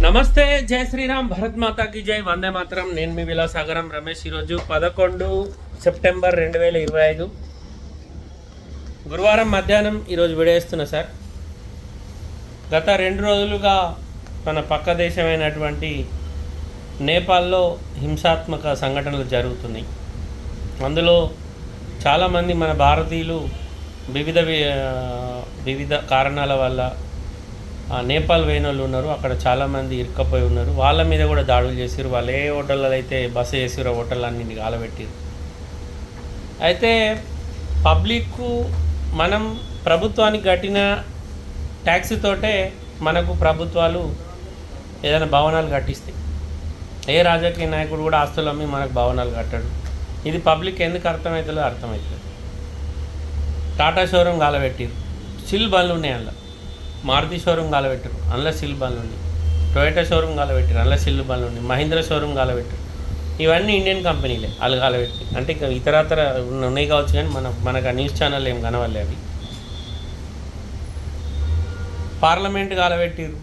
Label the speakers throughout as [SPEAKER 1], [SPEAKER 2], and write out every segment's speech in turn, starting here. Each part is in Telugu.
[SPEAKER 1] నమస్తే జై శ్రీరామ్ భరత్ మాతాకి జై. వందే మాత్రం. నేను మీ విలాసాగరం రమేష్ ఈరోజు పదకొండు సెప్టెంబర్ రెండు వేల ఇరవై ఐదు. గురువారం మధ్యాహ్నం ఈరోజు విడేస్తున్నా సార్. గత రెండు రోజులుగా మన పక్క దేశమైనటువంటి నేపాల్లో హింసాత్మక సంఘటనలు జరుగుతున్నాయి. అందులో చాలామంది మన భారతీయులు వివిధ వి- వివిధ కారణాల వల్ల నేపాల్ పోయిన వాళ్ళు ఉన్నారు. అక్కడ చాలామంది ఇరుక్కపోయి ఉన్నారు. వాళ్ళ మీద కూడా దాడులు చేసారు వాళ్ళు ఏ హోటల్లో అయితే బస ఆ హోటల్ అన్నింటికి కాలబెట్టారు అయితే పబ్లిక్ మనం ప్రభుత్వానికి కట్టిన ట్యాక్స్ తోటే మనకు ప్రభుత్వాలు ఏదైనా భవనాలు కట్టిస్తాయి. ఏ రాజకీయ నాయకుడు కూడా ఆస్తులు అమ్మి మనకు భవనాలు కట్టాడు. ఇది పబ్లిక్ ఎందుకు అర్థమవుతుందో అర్థమవుతుంది టాటా షోరూమ్ గాలబెట్టిరు సిల్ బండ్లు ఉన్నాయి అందులో. మారుతి షోరూమ్ కాలబెట్టారు అందులో సిల్ బండ్లు టొయోటా షోరూమ్ గాలబెట్టారు అందులో సిల్ బండ్లు ఉన్నాయి మహీంద్రా షోరూమ్ గాలబెట్టారు ఇవన్నీ ఇండియన్ కంపెనీలే వాళ్ళు కాలబెట్టి అంటే ఇక ఇతరతర ఉన్నాయి కావచ్చు కానీ మన మనకు ఆ న్యూస్ ఛానల్ ఏం కనవలే అవి. పార్లమెంట్ కాలబెట్టిరు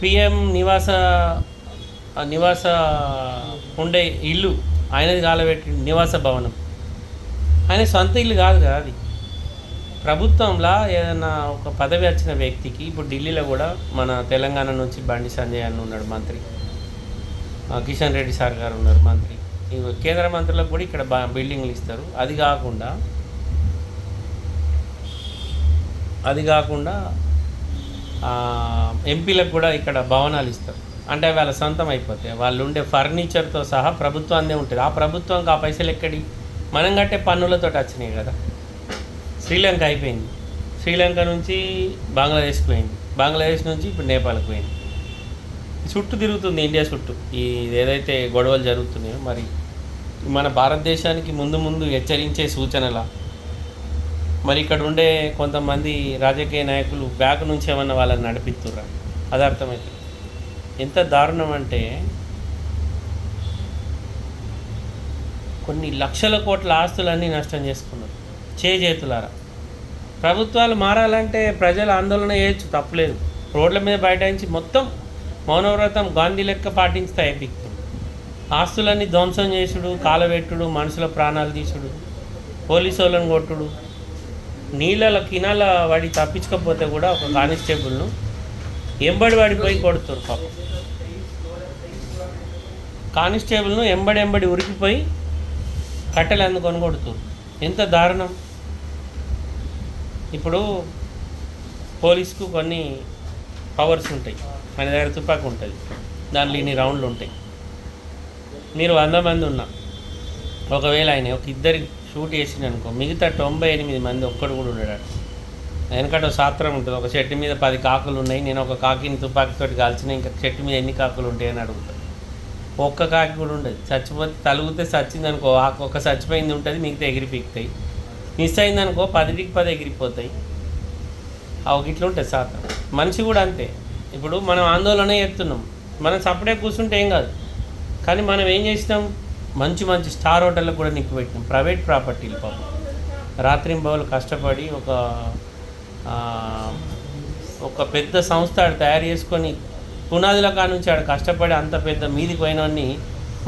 [SPEAKER 1] పిఎం నివాస నివాస ఉండే ఇల్లు ఆయనది కాలబెట్టి నివాస భవనం. ఆయన సొంత ఇల్లు కాదు కదా అది. ప్రభుత్వంలో ఏదైనా ఒక పదవి వచ్చిన వ్యక్తికి ఇప్పుడు ఢిల్లీలో కూడా మన తెలంగాణ నుంచి బండి సంజయ్ అన్న ఉన్నాడు మంత్రి. కిషన్ రెడ్డి సార్ గారు ఉన్నారు మంత్రి. కేంద్ర మంత్రులకు కూడా ఇక్కడ బా బిల్డింగ్లు ఇస్తారు. అది కాకుండా అది కాకుండా ఎంపీలకు కూడా ఇక్కడ భవనాలు ఇస్తారు. అంటే వాళ్ళ సొంతం అయిపోతాయి వాళ్ళు ఉండే ఫర్నిచర్తో సహా ప్రభుత్వాన్నే ఉంటుంది. ఆ ప్రభుత్వంకి ఆ పైసలు ఎక్కడి? మనం కట్టే పన్నులతో వచ్చినాయి కదా. శ్రీలంక అయిపోయింది. శ్రీలంక నుంచి బంగ్లాదేశ్కి పోయింది. బంగ్లాదేశ్ నుంచి ఇప్పుడు నేపాల్కి పోయింది. చుట్టూ తిరుగుతుంది ఇండియా చుట్టూ. ఈ ఏదైతే గొడవలు జరుగుతున్నాయో మరి మన భారతదేశానికి ముందు ముందు హెచ్చరించే సూచనల. మరి ఇక్కడ ఉండే కొంతమంది రాజకీయ నాయకులు బ్యాక్ నుంచి ఏమన్నా వాళ్ళని నడిపిస్తుర్రా అది అర్థమవుతుంది ఎంత దారుణం అంటే కొన్ని లక్షల కోట్ల ఆస్తులన్నీ నష్టం చేసుకున్నారు. చేతులారా ప్రభుత్వాలు మారాలంటే ప్రజలు ఆందోళన చేయొచ్చు తప్పలేదు. రోడ్ల మీద బయటాయించి మొత్తం మౌనవ్రతం గాంధీ లెక్క పాటించితే అయిపోతుంది ఆస్తులన్నీ ధ్వంసం చేసుడు కాలబెట్టుడు మనుషుల ప్రాణాలు తీసుడు పోలీసు వాళ్ళని కొట్టుడు. నీళ్ళ కినాల వాడి తప్పించకపోతే కూడా ఒక కానిస్టేబుల్ను ఎంబడి వాడిపోయి కొడుతారు పాపం. కానిస్టేబుల్ను ఎంబడి ఎంబడి ఉరికిపోయి కట్టెలు అందుకొని కొడుతారు. ఎంత దారుణం. ఇప్పుడు పోలీస్కు కొన్ని పవర్స్ ఉంటాయి. మన దగ్గర తుపాకు ఉంటుంది. దాంట్లో ఇన్ని రౌండ్లు ఉంటాయి. మీరు వంద మంది ఉన్నా. ఒకవేళ ఆయన ఒక ఇద్దరి షూట్ చేసింది అనుకో మిగతా తొంభై ఎనిమిది మంది ఒక్కడు కూడా ఉండడాడు వెనకట ఒక శాస్త్రం ఉంటుంది. ఒక చెట్టు మీద పది కాకులు ఉన్నాయి. నేను ఒక కాకిని తుపాకీతోటి కాల్చిన ఇంకా చెట్టు మీద ఎన్ని కాకులు ఉంటాయని అడుగుతాను ఒక్క కాకి కూడా ఉండదు. చచ్చిపోతే తలుగుతే చచ్చింది అనుకో ఒక్క చచ్చిపోయింది ఉంటుంది మిగతా ఎగిరిపిక్తాయి మిస్ అయింది అనుకో పదిటికి పది ఎగిరిపోతాయి. అవి ఇట్లా ఉంటుంది శాతం మనిషి కూడా అంతే. ఇప్పుడు మనం ఆందోళన చేస్తున్నాం. మనం సపడే కూర్చుంటే ఏం కాదు. కానీ మనం ఏం చేసినాం? మంచి మంచి స్టార్ హోటళ్ళకు కూడా నిప్పు పెట్టినాం. ప్రైవేట్ ప్రాపర్టీలు పాపం. రాత్రింబవలు కష్టపడి ఒక ఒక పెద్ద సంస్థ తయారు చేసుకొని పునాదుల కాడ నుంచి ఆడు కష్టపడి అంత పెద్ద మీదికి పోయినవన్నీ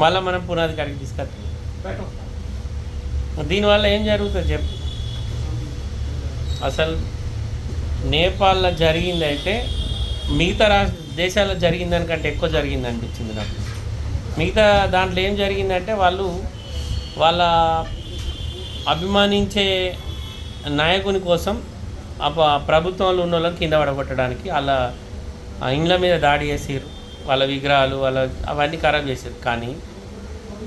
[SPEAKER 1] మళ్ళీ మనం పునాది కాడికి తీసుకొస్తాం. దీనివల్ల ఏం జరుగుతుంది చెప్పు. అసలు నేపాల్లో జరిగిందైతే మిగతా రాష్ట్ర దేశాల్లో జరిగిన దానికంటే ఎక్కువ జరిగింది అనిపించింది నాకు. మిగతా దాంట్లో ఏం జరిగిందంటే వాళ్ళు వాళ్ళ అభిమానించే నాయకుని కోసం అప్ప ప్రభుత్వంలో ఉన్న వాళ్ళని కింద పడగొట్టడానికి వాళ్ళ ఇండ్ల మీద దాడి చేసారు వాళ్ళ విగ్రహాలు వాళ్ళ అవన్నీ ఖరాబ్ చేశారు కానీ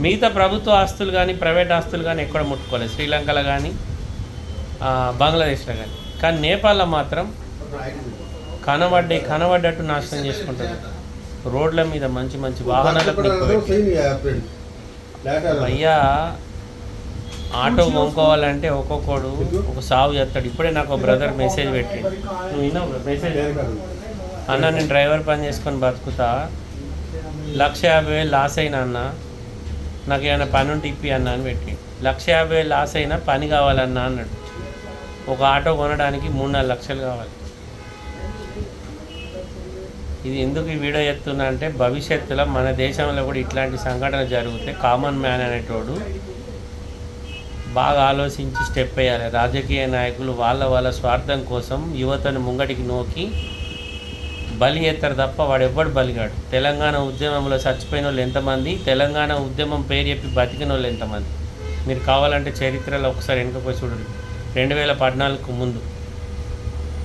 [SPEAKER 1] మిగతా ప్రభుత్వ ఆస్తులు కానీ ప్రైవేట్ ఆస్తులు కానీ ఎక్కడ ముట్టుకోలేదు శ్రీలంకలో కానీ ఆ, బంగ్లాదేశ్లో కానీ. కానీ నేపాల్లో మాత్రం కనబడ్డే కనబడ్డట్టు నాశనం చేసుకుంటారు. రోడ్ల మీద మంచి మంచి వాహనాలకు పెట్టి. అయ్యా ఆటో కొనుక్కోవాలంటే ఒక్కొక్కడు ఒక సాగు చేస్తాడు. ఇప్పుడే నాకు ఒక బ్రదర్ మెసేజ్ పెట్టి నువ్వు మెసేజ్ అన్న నేను డ్రైవర్ పని చేసుకొని బతుకుతా. లక్ష యాభై వేలు లాస్ అయినా అన్న నాకు ఏమైనా పని ఉంటే ఇప్పి అన్న అని పెట్టి. లక్ష యాభై వేలు లాస్ అయినా పని కావాలన్నా అన్నాడు. ఒక ఆటో కొనడానికి మూడు నాలుగు లక్షలు కావాలి. ఇది ఎందుకు ఈ వీడియో చెప్తున్నా అంటే భవిష్యత్తులో మన దేశంలో కూడా ఇట్లాంటి సంఘటన జరిగితే కామన్ మ్యాన్ అనేటోడు బాగా ఆలోచించి స్టెప్ వేయాలి. రాజకీయ నాయకులు వాళ్ళ వాళ్ళ స్వార్థం కోసం యువతను ముంగటికి నోకి బలి ఎత్తారు తప్ప వాడు ఎవ్వడు బలిగాడు. తెలంగాణ ఉద్యమంలో చచ్చిపోయిన వాళ్ళు ఎంతమంది? తెలంగాణ ఉద్యమం పేరు చెప్పి బతికిన వాళ్ళు ఎంతమంది? మీరు కావాలంటే చరిత్రలో ఒకసారి వెనుకపోయి చూడండి. రెండు వేల పద్నాలుగుకు ముందు.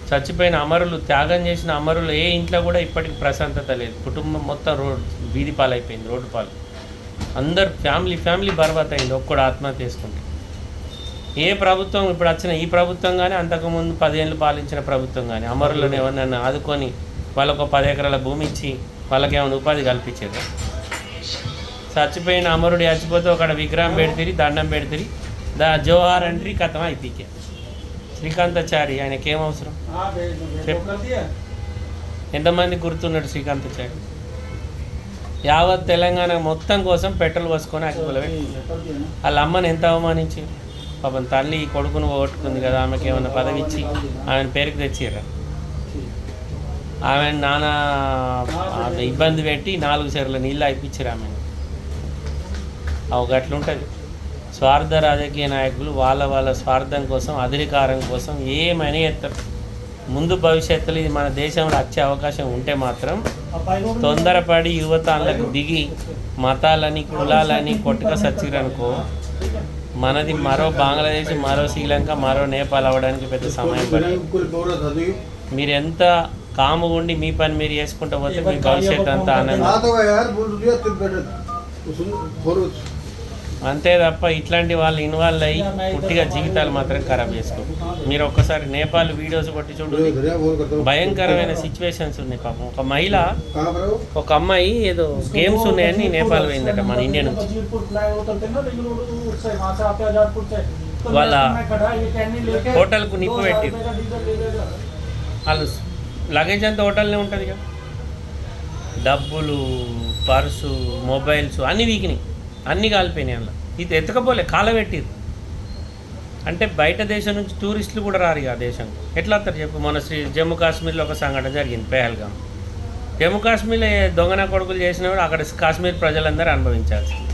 [SPEAKER 1] చచ్చిపోయిన అమరులు త్యాగం చేసిన అమరులు ఏ ఇంట్లో కూడా ఇప్పటికి ప్రశాంతత లేదు. కుటుంబం మొత్తం రోడ్ వీధి పాలైపోయింది రోడ్డు పాలు. అందరు ఫ్యామిలీ ఫ్యామిలీ బర్బాత్ అయింది ఒక్కడు ఆత్మహత్య చేసుకుంటే. ఏ ప్రభుత్వం ఇప్పుడు వచ్చిన ఈ ప్రభుత్వం కానీ అంతకుముందు పదేళ్ళు పాలించిన ప్రభుత్వం కానీ అమరులను ఎవరినైనా ఆదుకొని వాళ్ళకు ఒక పది ఎకరాల భూమి ఇచ్చి వాళ్ళకి ఏమైనా ఉపాధి కల్పించేది చచ్చిపోయిన అమరుడు చచ్చిపోతే ఒక విగ్రహం పెడితిరి దండం పెడితిరి. దా జోహార్ అంట్రీ కథం అయిపోయి శ్రీకాంతాచారి ఆయనకి అవసరం. ఎంతమంది గుర్తున్నాడు శ్రీకాంతాచారి? యావత్ తెలంగాణ మొత్తం కోసం పెట్రోల్ పోసుకొని పెట్టుకున్నాడు వాళ్ళ అమ్మని ఎంత అవమానించి పాపం తల్లి కొడుకును ఓట్టుకుంది కదా ఆమెకి ఏమైనా పదవి ఇచ్చి ఆమెను పేరుకి తెచ్చిర్రా? ఆమె నానా ఆమె ఇబ్బంది పెట్టి నాలుగు చెర్ల నీళ్ళు అయిపించారు ఆమెను అవి గట్లుంటుంది స్వార్థ రాజకీయ నాయకులు వాళ్ళ వాళ్ళ స్వార్థం కోసం అధికారం కోసం ఏమని ఎత్తారు ముందు భవిష్యత్తులో ఇది మన దేశంలో వచ్చే అవకాశం ఉంటే మాత్రం తొందరపడి యువత అందులోకి దిగి మతాలని కులాలని కొట్టుక సచ్చిరనుకో మనది మరో బంగ్లాదేశ్ మరో శ్రీలంక మరో నేపాల్ అవ్వడానికి పెద్ద సమయం పడుతుంది. మీరు ఎంత కాము ఉండి మీ పని మీరు చేసుకుంటూ పోతే మీ భవిష్యత్ అంతా అంతే తప్ప ఇట్లాంటి వాళ్ళు ఇన్వాల్వ్ అయ్యి పుట్టిగా జీవితాలు మాత్రం ఖరాబ్ చేసుకో. మీరు ఒక్కసారి నేపాల్ వీడియోస్ కొట్టి చూడు భయంకరమైన సిచ్యువేషన్స్ ఉన్నాయి పాపం. ఒక మహిళ ఒక అమ్మాయి ఏదో గేమ్స్ ఉన్నాయని నేపాల్ పోయిందట మన ఇండియా నుంచి.
[SPEAKER 2] వాళ్ళ హోటల్కు నిప్పు పెట్టి
[SPEAKER 1] వాళ్ళు లగేజ్ అంతా హోటల్నే ఉంటుంది ఇక డబ్బులు పర్సు మొబైల్స్ అన్నీ వీకినాయి. అన్నీ కాలిపోయినాయి అందులో. ఇది ఎత్తకపోలే కాలబెట్టిరు అంటే బయట దేశం నుంచి టూరిస్టులు కూడా రారు ఇక ఆ దేశం. ఎట్లా వస్తారు చెప్పు? మన శ్రీ జమ్మూ కాశ్మీర్లో ఒక సంఘటన జరిగింది పెహల్గాం. జమ్మూ కాశ్మీర్లో దొంగన కొడుకులు చేసినప్పుడు అక్కడ కాశ్మీర్ ప్రజలందరూ అనుభవించాల్సింది.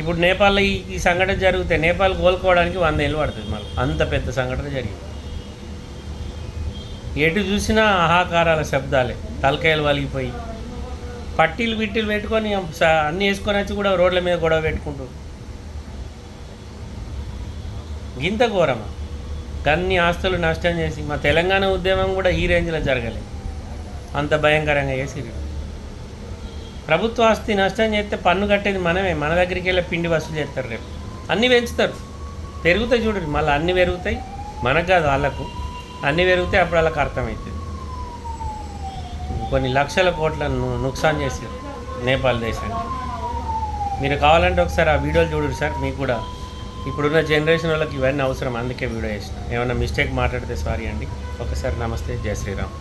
[SPEAKER 1] ఇప్పుడు నేపాల్లో ఈ ఈ సంఘటన జరిగితే నేపాల్ కోలుకోవడానికి వంద ఏళ్ళు పడుతుంది మళ్ళీ. అంత పెద్ద సంఘటన జరిగింది. ఎటు చూసినా ఆహాకారాల శబ్దాలే. తలకాయలు వలిగిపోయి. పట్టీలు బిట్టీలు పెట్టుకొని స- అన్నీ వేసుకొని వచ్చి కూడా రోడ్ల మీద గొడవ పెట్టుకుంటూ గింత ఘోరమా? అన్ని ఆస్తులు నష్టం చేసి మా తెలంగాణ ఉద్యమం కూడా ఈ రేంజ్లో జరగలేదు అంత భయంకరంగా చేసి ప్రభుత్వ ఆస్తి నష్టం చేస్తే పన్ను కట్టేది మనమే. మన దగ్గరికి వెళ్ళి పిండి వసూలు చేస్తారు రేపు. అన్నీ పెంచుతారు. పెరుగుతాయి చూడండి మళ్ళీ అన్నీ పెరుగుతాయి. మనకు కాదు వాళ్ళకు. అన్నీ పెరిగితే అప్పుడు వాళ్ళకి అర్థమవుతుంది. కొన్ని లక్షల కోట్లను నుక్సాన్ చేశారు నేపాల్ దేశానికి. మీరు కావాలంటే ఒకసారి ఆ వీడియోలు చూడండి సార్ మీకు కూడా. ఇప్పుడున్న జనరేషన్ వాళ్ళకి ఇవన్నీ అవసరం అందుకే వీడియో చేసిన ఏమైనా మిస్టేక్ మాట్లాడితే సారీ అండి. ఒకసారి నమస్తే జై శ్రీరామ్.